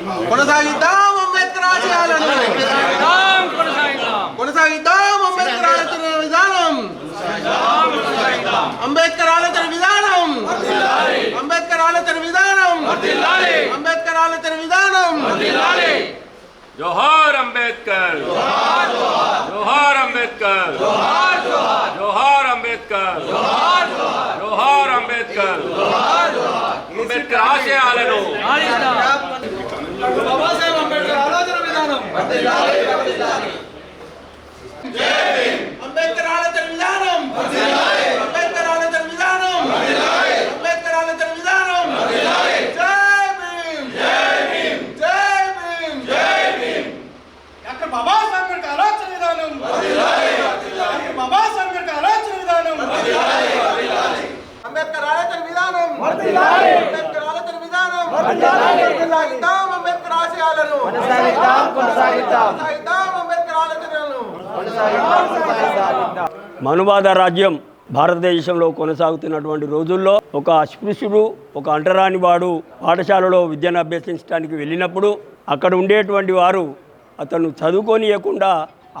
కొనసాగిద్దాం అంబేద్కర్ ఆశయాలను. కొనసాగిద్దాం, కొనసాగిద్దాం. కొనసాగిద్దాం అంబేద్కర్ ఆలోచన విధానం. అంబేద్కర్ ఆలోచన విధానం. అంబేద్కర్ ఆలోచన విధానం. అంబేద్కర్ ఆలోచన విధానం. జోహార్ అంబేద్కర్. జోహార్ అంబేద్కర్. జోహార్ అంబేద్కర్. జోహార్ అంబేద్కర్. అంబేద్కర్ ఆశయాలను. బాబాసాహెబ్ అంబేద్కర్ ఆలోచన విధానం అంబేద్కర్ ఆలోచన విధానం అంబేద్కర్ ఆలోచన విధానం అంబేద్కర్ ఆలోచన విధానం డాక్టర్ బాబాసాహెబ్ అంబేద్కర్ ఆలోచన విధానం డాక్టర్ బాబాసాహెబ్ అంబేద్కర్ ఆలోచన విధానం అంబేద్కర్ ఆలోచన విధానం అంబేద్కర్ ఆలోచన విధానం కొనసాగిద్దాం అంబేద్కర్ ఆశయాలను కొనసాగిద్దాం కొనసాగిద్దాం. కొనసాగిద్దాం అంబేద్కర్ ఆలోచనలను. మనువాద రాజ్యం భారతదేశంలో కొనసాగుతున్నటువంటి రోజుల్లో ఒక అస్పృశ్యుడు ఒక అంటరాని వాడు పాఠశాలలో విద్యను అభ్యసించడానికి వెళ్ళినప్పుడు అక్కడ ఉండేటువంటి వారు అతను చదువుకోనియకుండా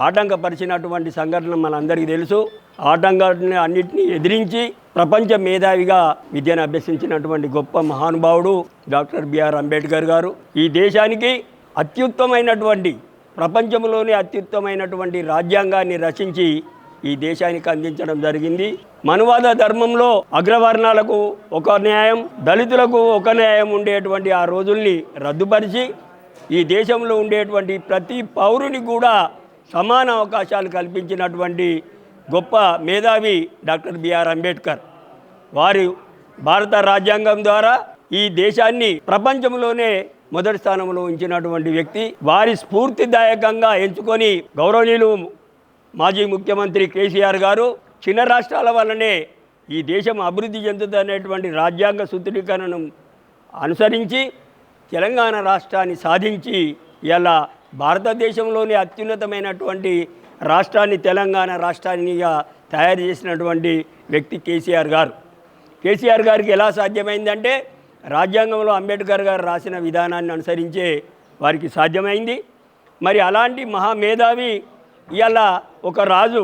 ఆటంకపరిచినటువంటి సంఘటన మనందరికీ తెలుసు. ఆటంకాన్ని అన్నింటినీ ఎదిరించి ప్రపంచ మేధావిగా విద్యను అభ్యసించినటువంటి గొప్ప మహానుభావుడు డాక్టర్ బిఆర్ అంబేద్కర్ గారు. ఈ దేశానికి అత్యుత్తమైనటువంటి ప్రపంచంలోనే అత్యుత్తమైనటువంటి రాజ్యాంగాన్ని రచించి ఈ దేశానికి అందించడం జరిగింది. మనువాద ధర్మంలో అగ్రవర్ణాలకు ఒక న్యాయం దళితులకు ఒక న్యాయం ఉండేటువంటి ఆ రోజుల్ని రద్దుపరిచి ఈ దేశంలో ఉండేటువంటి ప్రతి పౌరుని కూడా సమాన అవకాశాలు కల్పించినటువంటి గొప్ప మేధావి డాక్టర్ బిఆర్ అంబేద్కర్. వారు భారత రాజ్యాంగం ద్వారా ఈ దేశాన్ని ప్రపంచంలోనే మొదటి స్థానంలో ఉంచినటువంటి వ్యక్తి. వారి స్ఫూర్తిదాయకంగా ఎంచుకొని గౌరవనీయులు మాజీ ముఖ్యమంత్రి కేసీఆర్ గారు చిన్న రాష్ట్రాల వల్లనే ఈ దేశం అభివృద్ధి చెందుతున్నటువంటి రాజ్యాంగ సూత్రీకరణను అనుసరించి తెలంగాణ రాష్ట్రాన్ని సాధించి ఇలా భారతదేశంలోని అత్యున్నతమైనటువంటి రాష్ట్రాన్ని తెలంగాణ రాష్ట్రాన్నిగా తయారు చేసినటువంటి వ్యక్తి కేసీఆర్ గారు. కేసీఆర్ గారికి ఎలా సాధ్యమైందంటే రాజ్యాంగంలో అంబేద్కర్ గారు రాసిన విధానాన్ని అనుసరించే వారికి సాధ్యమైంది. మరి అలాంటి మహామేధావి ఇవాళ ఒక రాజు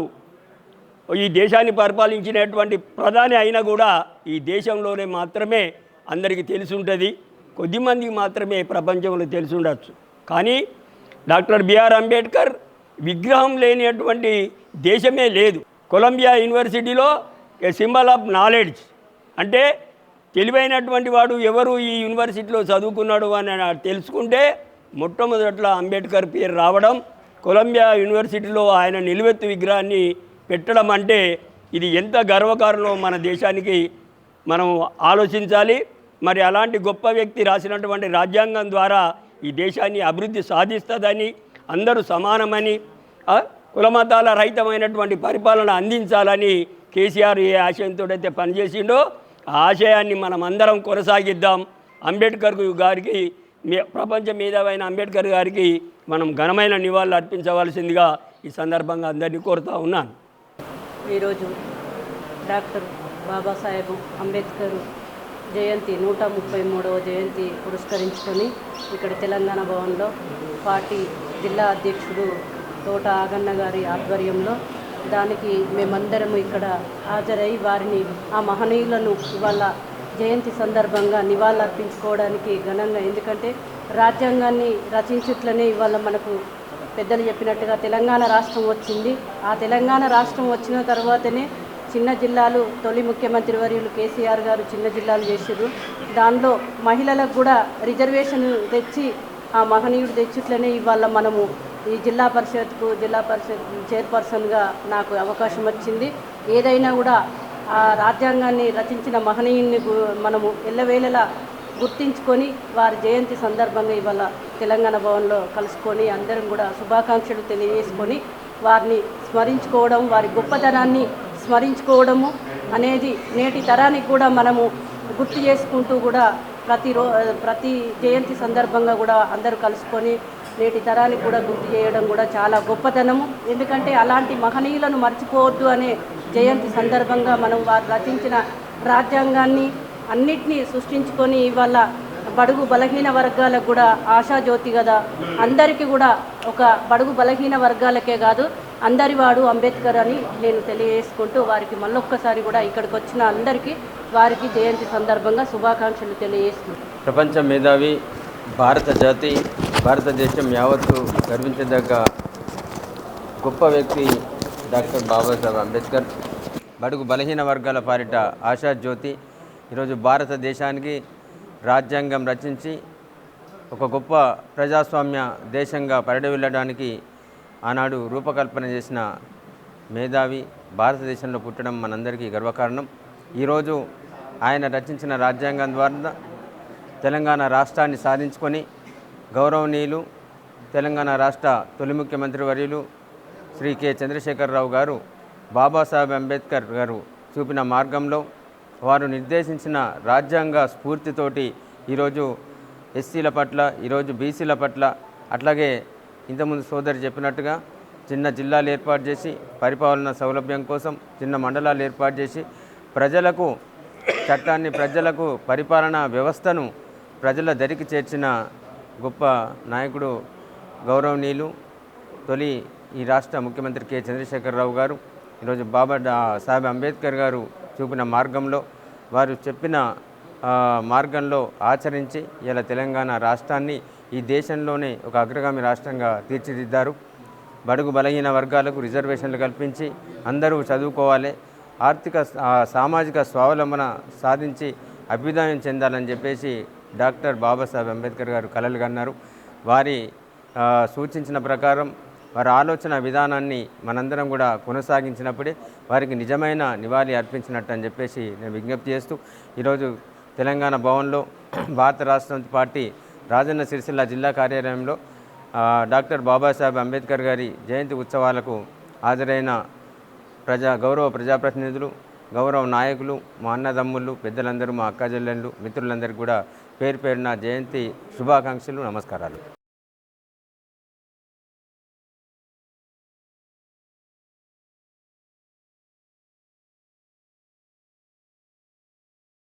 ఈ దేశాన్ని పరిపాలించినటువంటి ప్రధాని అయినా కూడా ఈ దేశంలోనే మాత్రమే అందరికీ తెలిసి ఉంటుంది కొద్దిమందికి మాత్రమే ప్రపంచంలో తెలిసి ఉండొచ్చు కానీ డాక్టర్ బిఆర్ అంబేద్కర్ విగ్రహం లేనటువంటి దేశమే లేదు. కొలంబియా యూనివర్సిటీలో సింబల్ ఆఫ్ నాలెడ్జ్ అంటే తెలివైనటువంటి వాడు ఎవరు ఈ యూనివర్సిటీలో చదువుకున్నాడు అని తెలుసుకుంటే మొట్టమొదట్లో అంబేద్కర్ పేరు రావడం కొలంబియా యూనివర్సిటీలో ఆయన నిలువెత్తు విగ్రహాన్ని పెట్టడం అంటే ఇది ఎంత గర్వకారణమో మన దేశానికి మనం ఆలోచించాలి. మరి అలాంటి గొప్ప వ్యక్తి రాసినటువంటి రాజ్యాంగం ద్వారా ఈ దేశాన్ని అభివృద్ధి సాధిస్తుందని అందరూ సమానమని కులమతాల రహితమైనటువంటి పరిపాలన అందించాలని కేసీఆర్ ఏ ఆశయంతో అయితే పనిచేసిండో ఆ ఆశయాన్ని మనం అందరం కొనసాగిద్దాం. అంబేద్కర్ గారికి ప్రపంచ మేధావైన అంబేద్కర్ గారికి మనం ఘనమైన నివాళులు అర్పించవలసిందిగా ఈ సందర్భంగా అందరినీ కోరుతా ఉన్నాను. ఈరోజు డాక్టర్ బాబాసాహెబ్ అంబేద్కర్ జయంతి నూట ముప్పై మూడవ జయంతి పురస్కరించుకొని ఇక్కడ తెలంగాణ భవన్లో పార్టీ జిల్లా అధ్యక్షుడు తోట ఆగన్న గారి ఆధ్వర్యంలో దానికి మేమందరము ఇక్కడ హాజరై వారిని ఆ మహనీయులను ఇవాళ జయంతి సందర్భంగా నివాళులర్పించుకోవడానికి ఘనంగా ఎందుకంటే రాజ్యాంగాన్ని రచించుట్లనే ఇవాళ మనకు పెద్దలు చెప్పినట్టుగా తెలంగాణ రాష్ట్రం వచ్చింది. ఆ తెలంగాణ రాష్ట్రం వచ్చిన తర్వాతనే చిన్న జిల్లాలు తొలి ముఖ్యమంత్రి వర్యులు కేసీఆర్ గారు చిన్న జిల్లాలు చేసారు దానిలో మహిళలకు కూడా రిజర్వేషన్ తెచ్చి ఆ మహనీయుడు తెచ్చిట్లనే ఇవాళ మనము ఈ జిల్లా పరిషత్కు జిల్లా పరిషత్ చైర్పర్సన్గా నాకు అవకాశం వచ్చింది. ఏదైనా కూడా ఆ రాజ్యాంగాన్ని రచించిన మహనీయుని మనము ఎల్లవేళలా గుర్తించుకొని వారి జయంతి సందర్భంగా ఇవాళ తెలంగాణ భవన్లో కలుసుకొని అందరం కూడా శుభాకాంక్షలు తెలియజేసుకొని వారిని స్మరించుకోవడం వారి గొప్పతనాన్ని స్మరించుకోవడము అనేది నేటి తరానికి కూడా మనము గుర్తు చేసుకుంటూ కూడా ప్రతి రో ప్రతి జయంతి సందర్భంగా కూడా అందరూ కలుసుకొని నేటి తరానికి కూడా గుర్తు చేయడం కూడా చాలా గొప్పతనము. ఎందుకంటే అలాంటి మహనీయులను మర్చిపోవద్దు అనే జయంతి సందర్భంగా మనం వారు రచించిన రాజ్యాంగాన్ని అన్నిటినీ సృష్టించుకొని ఇవాళ బడుగు బలహీన వర్గాలకు కూడా ఆశాజ్యోతి కదా అందరికీ కూడా ఒక బడుగు బలహీన వర్గాలకే కాదు అందరివాడు అంబేద్కర్ అని నేను తెలియజేసుకుంటూ వారికి మళ్ళొక్కసారి కూడా ఇక్కడికి వచ్చిన అందరికీ వారికి జయంతి సందర్భంగా శుభాకాంక్షలు తెలియజేస్తున్నాను. ప్రపంచ మేధావి భారత జాతి భారతదేశం యావత్తు గర్వించదగ్గ గొప్ప వ్యక్తి డాక్టర్ బాబాసాహెబ్ అంబేద్కర్. బడుగు బలహీన వర్గాల పాలిట ఆశా జ్యోతి. ఈరోజు భారతదేశానికి రాజ్యాంగం రచించి ఒక గొప్ప ప్రజాస్వామ్య దేశంగా పరిడవిల్లడానికి ఆనాడు రూపకల్పన చేసిన మేధావి భారతదేశంలో పుట్టడం మనందరికీ గర్వకారణం. ఈరోజు ఆయన రచించిన రాజ్యాంగం ద్వారా తెలంగాణ రాష్ట్రాన్ని సాధించుకొని గౌరవనీయులు తెలంగాణ రాష్ట్ర తొలి ముఖ్యమంత్రి వర్యులు శ్రీ కె. చంద్రశేఖరరావు గారు బాబాసాహెబ్ అంబేద్కర్ గారు చూపిన మార్గంలో వారు నిర్దేశించిన రాజ్యాంగ స్ఫూర్తితోటి ఈరోజు ఎస్సీల పట్ల ఈరోజు బీసీల పట్ల అట్లాగే ఇంతకుముందు సోదరి చెప్పినట్టుగా చిన్న జిల్లాలు ఏర్పాటు చేసి పరిపాలన సౌలభ్యం కోసం చిన్న మండలాలు ఏర్పాటు చేసి ప్రజలకు చట్టాన్ని ప్రజలకు పరిపాలనా వ్యవస్థను ప్రజల దరికి చేర్చిన గొప్ప నాయకుడు గౌరవనీయులు తొలి ఈ రాష్ట్ర ముఖ్యమంత్రి కె. చంద్రశేఖరరావు గారు ఈరోజు బాబా డా- సాహెబ్ అంబేద్కర్ గారు చూపిన మార్గంలో వారు చెప్పిన మార్గంలో ఆచరించి ఇలా తెలంగాణ రాష్ట్రాన్ని ఈ దేశంలోనే ఒక అగ్రగామి రాష్ట్రంగా తీర్చిదిద్దారు. బడుగు బలహీన వర్గాలకు రిజర్వేషన్లు కల్పించి అందరూ చదువుకోవాలి ఆర్థిక సామాజిక స్వావలంబన సాధించి అభ్యుదయం చెందాలని చెప్పేసి డాక్టర్ బాబాసాహెబ్ అంబేద్కర్ గారు కలలు కన్నారు. వారి సూచించిన ప్రకారం వారి ఆలోచన విధానాన్ని మనందరం కూడా కొనసాగించినప్పుడే వారికి నిజమైన నివాళి అర్పించినట్టు అని చెప్పేసి నేను విజ్ఞప్తి చేస్తూ ఈరోజు తెలంగాణ భవన్లో భారత రాష్ట్ర పార్టీ రాజన్న సిరిసిల్ల జిల్లా కార్యాలయంలో డాక్టర్ బాబాసాహెబ్ అంబేద్కర్ గారి జయంతి ఉత్సవాలకు హాజరైన ప్రజా గౌరవ ప్రజాప్రతినిధులు గౌరవ నాయకులు మా అన్నదమ్ముళ్ళు పెద్దలందరూ మా అక్క చెల్లెళ్ళు మిత్రులందరికీ కూడా పేరు పేరున జయంతి శుభాకాంక్షలు నమస్కారాలు.